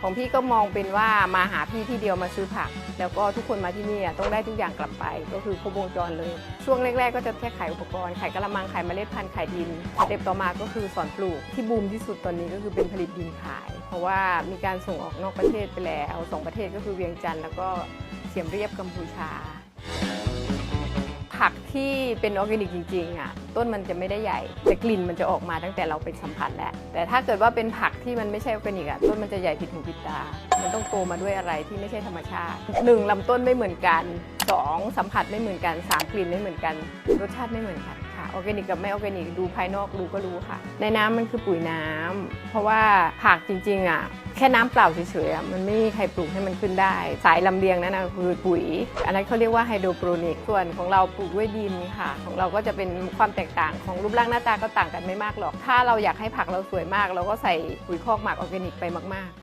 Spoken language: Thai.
ของพี่ก็มองเป็นว่ามาหาพี่ที่เดียวมาซื้อผัก แล้วก็ทุกคนมาที่นี่ต้องได้ทุกอย่างกลับไป ก็คือครบวงจรเลย ช่วงแรก ๆ ก็จะแค่ขายอุปกรณ์ขายกระมังขายเมล็ดพันธุ์ขายดินสเต็ปต่อมาก็คือสอนปลูกที่บูมที่สุดตอนนี้ก็คือเป็นผลิตดินขาย เพราะว่ามีการส่งออกนอกประเทศไปแล้วสองประเทศก็คือเวียงจันทร์แล้วก็เสียมเรียบกัมพูชา ผักที่เป็นออร์แกนิกจริงๆอะต้นมันจะไม่ได้ใหญ่ แต่กลิ่นมันจะออกมาตั้งแต่เราไปสัมผัสแล้ว แต่ถ้าเกิดว่าเป็นผักที่มันไม่ใช่ออร์แกนิกอะต้นมันจะใหญ่ผิดหูผิดตา มันต้องโตมาด้วยอะไรที่ไม่ใช่ธรรมชาติหนึ่งลำต้นไม่เหมือนกันสองสัมผัสไม่เหมือนกันสามกลิ่นไม่เหมือนกัน รสชาติไม่เหมือนกัน ค่ะออร์แกนิกกับไม่ออร์แกนิกดูภายนอกดูก็รู้ค่ะ ในน้ำมันคือปุ๋ยน้ำเพราะว่าผักจริงๆอะแค่น้ำเปล่าเฉยๆมันไม่มีใครปลูกให้มันขึ้นได้ สายลำเลียงนั่นนะคือปุ๋ย อันนั้นเขาเรียกว่าไฮโดรโปรนิกส่วนของเราปลูกด้วยดินค่ะ ของเราก็จะเป็นความแตกต่างของรูปร่างหน้าตาก็ต่างกันไม่มากหรอก ถ้าเราอยากให้ผักเราสวยมาก เราก็ใส่ปุ๋ยคอกหมักออร์แกนิกไปมากๆ